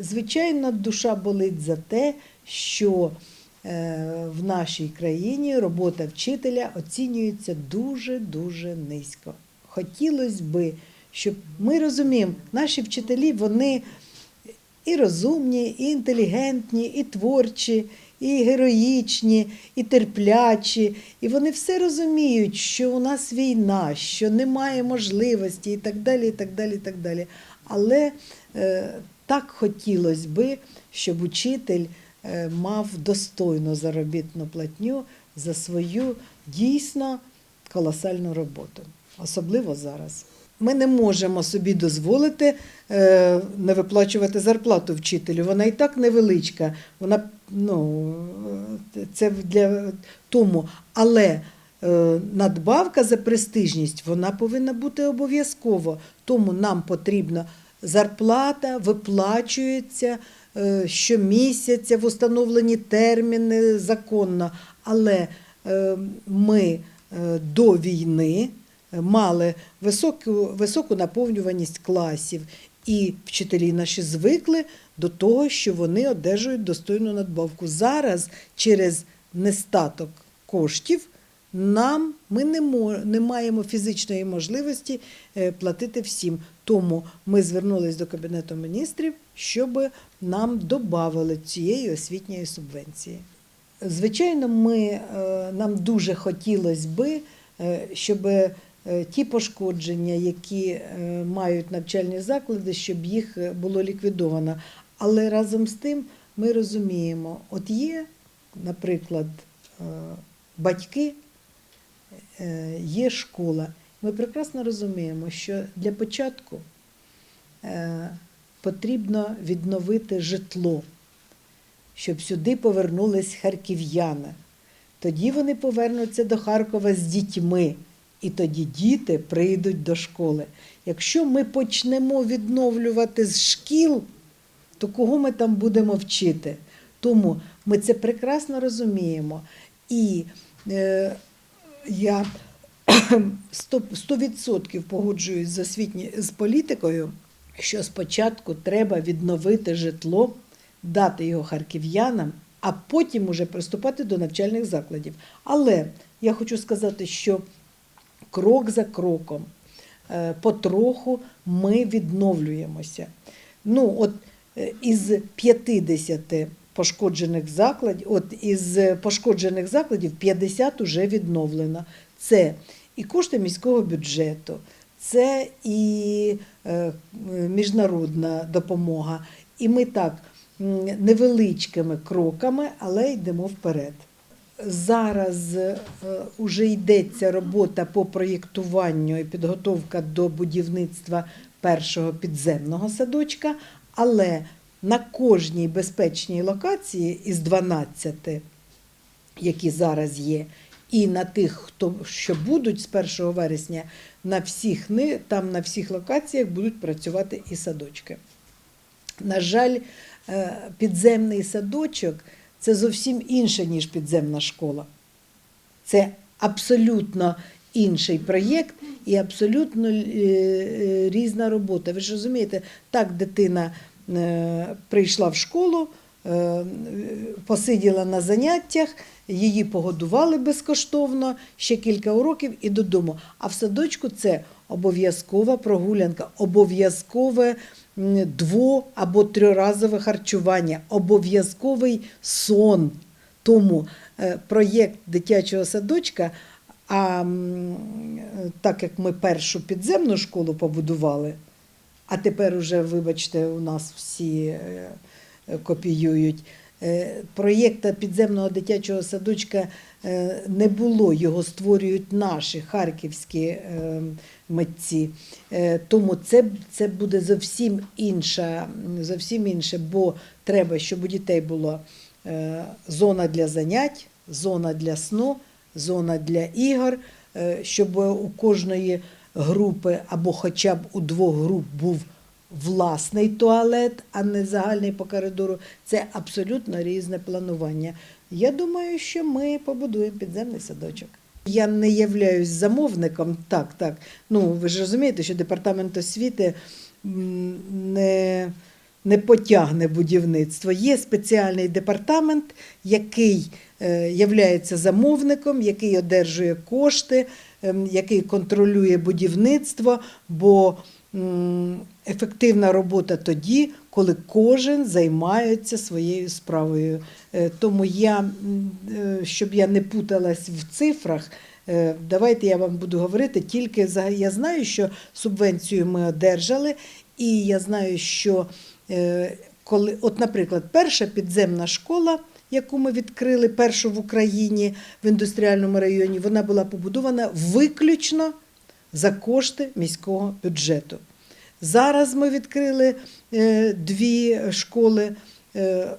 Звичайно, душа болить за те, що е, в нашій країні робота вчителя оцінюється дуже-дуже низько. Хотілося би, щоб ми розуміємо, наші вчителі вони і розумні, і інтелігентні, і творчі, і героїчні, і терплячі. І вони все розуміють, що у нас війна, що немає можливості і так далі. і так далі, і так далі. Але е, так хотілося би, щоб учитель е, мав достойну заробітну платню за свою дійсно колосальну роботу, особливо зараз. Ми не можемо собі дозволити е, не виплачувати зарплату вчителю. Вона і так невеличка. Вона ну, е, це для тому. Але надбавка за престижність вона повинна бути обов'язково. Тому нам потрібна зарплата, виплачується е, щомісяця в установлені терміни законно. Але е, ми е, до війни мали високу, високу наповнюваність класів, і вчителі наші звикли до того, що вони одержують достойну надбавку. Зараз через нестаток коштів нам ми не, не маємо фізичної можливості е, платити всім. Тому ми звернулись до Кабінету міністрів, щоб нам додали цієї освітньої субвенції. Звичайно, ми, е, нам дуже хотілося би, е, щоб ті пошкодження, які мають навчальні заклади, щоб їх було ліквідовано. Але разом з тим ми розуміємо, от є, наприклад, батьки, є школа. Ми прекрасно розуміємо, що для початку е, потрібно відновити житло, щоб сюди повернулись харків'яни. Тоді вони повернуться до Харкова з дітьми, і тоді діти прийдуть до школи. Якщо ми почнемо відновлювати з шкіл, то кого ми там будемо вчити? Тому ми це прекрасно розуміємо. І е, я 100% погоджуюсь з, освітні, з політикою, що спочатку треба відновити житло, дати його харків'янам, а потім уже приступати до навчальних закладів. Але я хочу сказати, що крок за кроком, е, потроху ми відновлюємося. Ну, от е, із 50 пошкоджених закладів, от із пошкоджених закладів 50 вже відновлено. Це і кошти міського бюджету, це і е, міжнародна допомога. І ми так невеличкими кроками, але йдемо вперед. Зараз е, уже йдеться робота по проєктуванню і підготовка до будівництва першого підземного садочка, але на кожній безпечній локації із 12, які зараз є, і на тих, хто що будуть з 1 вересня, на всіх там на всіх локаціях будуть працювати і садочки. На жаль, е, підземний садочок це зовсім інше, ніж підземна школа. Це абсолютно інший проєкт і абсолютно е, е, різна робота. Ви ж розумієте, так дитина прийшла в школу, е, посиділа на заняттях, її погодували безкоштовно, ще кілька уроків і додому. А в садочку це обов'язкова прогулянка, обов'язкове дво- або триразове харчування, обов'язковий сон. Тому е, проєкт дитячого садочка, а так як ми першу підземну школу побудували, а тепер уже, вибачте, у нас всі е, копіюють. Е, Проєкта підземного дитячого садочка е, не було, його створюють наші харківські митці. Тому це, це буде зовсім інша, зовсім інше, бо треба, щоб у дітей була зона для занять, зона для сну, зона для ігор, щоб у кожної групи або хоча б у двох груп був власний туалет, а не загальний по коридору. Це абсолютно різне планування. Я думаю, що ми побудуємо підземний садочок. Я не являюсь замовником, так, так. Ну, ви ж розумієте, що департамент освіти не не потягне будівництво. Є спеціальний департамент, який е, являється замовником, який одержує кошти, який контролює будівництво, бо ефективна робота тоді, коли кожен займається своєю справою. Е, Тому я, е, щоб я не путалась в цифрах, е, давайте я вам буду говорити тільки я знаю, що субвенцію ми одержали, і я знаю, що коли, от, наприклад, перша підземна школа. Яку ми відкрили першу в Україні в індустріальному районі, вона була побудована виключно за кошти міського бюджету. Зараз ми відкрили е, дві школи. Е,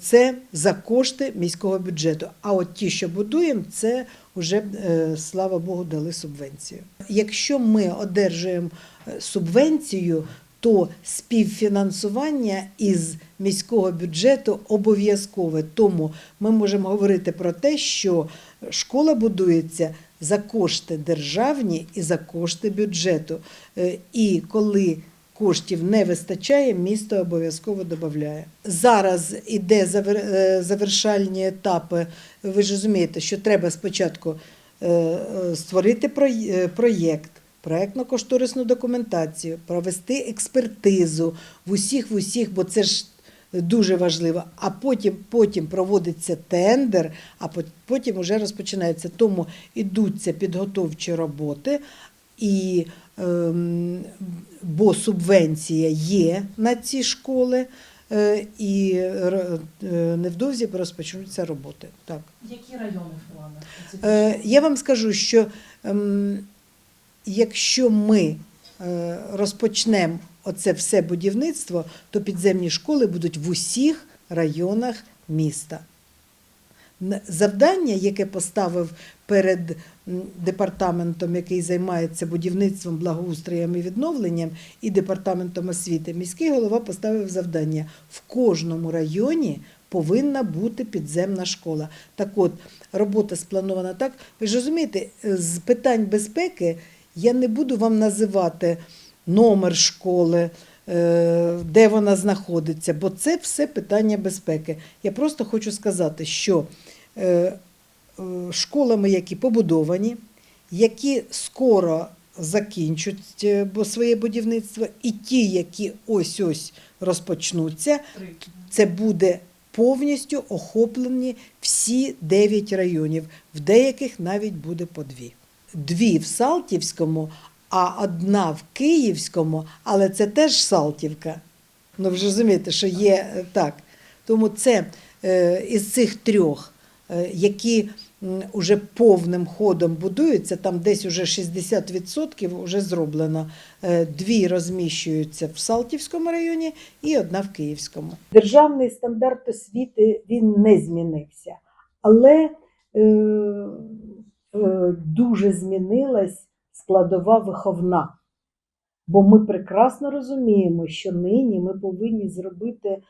це за кошти міського бюджету. А от ті, що будуємо, це вже, е, слава Богу, дали субвенцію. Якщо ми одержуємо субвенцію, то співфінансування із міського бюджету обов'язкове. Тому ми можемо говорити про те, що школа будується за кошти державні і за кошти бюджету. Е, І коли коштів не вистачає, місто обов'язково додає. Зараз іде е, завершальні етапи. Ви ж розумієте, що треба спочатку е, створити проєкт, проєктно-кошторисну документацію, провести експертизу в усіх, в усіх, бо це ж дуже важливо. А потім, потім проводиться тендер, а потім вже розпочинається. Тому ідуться підготовчі роботи, і, ем, бо субвенція є на ці школи, е, і е, невдовзі розпочнуться роботи. Так. Які райони в планах? Е, Я вам скажу, що ем, якщо ми е, розпочнемо оце все будівництво, то підземні школи будуть в усіх районах міста. Завдання, яке поставив перед департаментом, який займається будівництвом, благоустроєм і відновленням, і департаментом освіти, міський голова поставив завдання в кожному районі повинна бути підземна школа. Так от, робота спланована так. Ви ж розумієте, з питань безпеки я не буду вам називати номер школи, е, де вона знаходиться, бо це все питання безпеки. Я просто хочу сказати, що е, е, школами, які побудовані, які скоро закінчать своє будівництво, і ті, які ось ось розпочнуться, це буде повністю охоплені всі 9 районів, в деяких навіть буде по дві. Дві в Салтівському, а одна в Київському, але це теж Салтівка. Ну, ви ж розумієте, що є е, так. Тому це е, із цих трьох, е, які м, уже повним ходом будуються, там десь уже 60% вже зроблено. Дві розміщуються в Салтівському районі і одна в Київському. Державний стандарт освіти він не змінився, але е, дуже змінилась складова виховна. Бо ми прекрасно розуміємо, що нині ми повинні зробити е,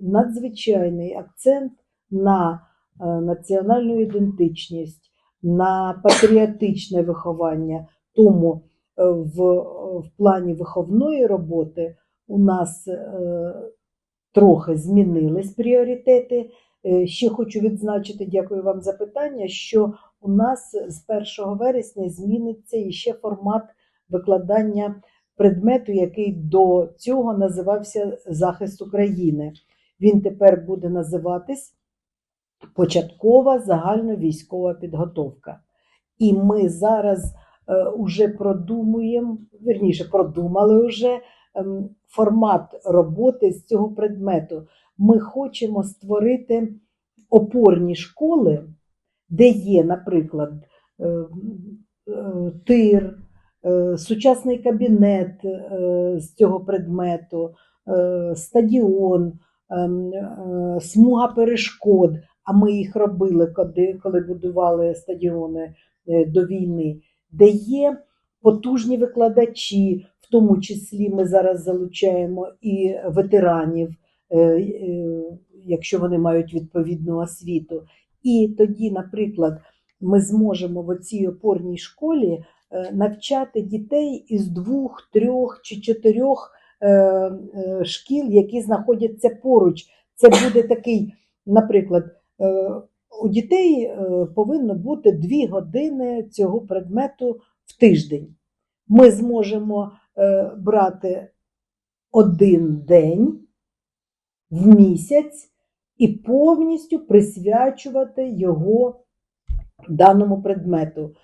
надзвичайний акцент на е, національну ідентичність, на патріотичне виховання. Тому е, в, в плані виховної роботи у нас е, трохи змінились пріоритети. Е, Ще хочу відзначити, дякую вам за питання, що у нас з 1 вересня зміниться іще формат викладання предмету, який до цього називався Захист України. Він тепер буде називатись Початкова загальновійськова підготовка. І ми зараз е, уже продумуємо, верніше, продумали вже ем, формат роботи з цього предмету. Ми хочемо створити опорні школи, де є, наприклад, е, е, тир, е, сучасний кабінет з цього предмету, стадіон, смуга перешкод. А ми їх робили, коли, будували стадіони до війни, де є потужні викладачі, в тому числі ми зараз залучаємо і ветеранів, якщо вони мають відповідну освіту. І тоді, наприклад, ми зможемо в цій опорній школі е, навчати дітей із двох, трьох чи чотирьох е, е, шкіл, які знаходяться поруч. Це буде такий, наприклад, у дітей повинно бути дві години цього предмету в тиждень. Ми зможемо брати один день в місяць і повністю присвячувати його даному предмету.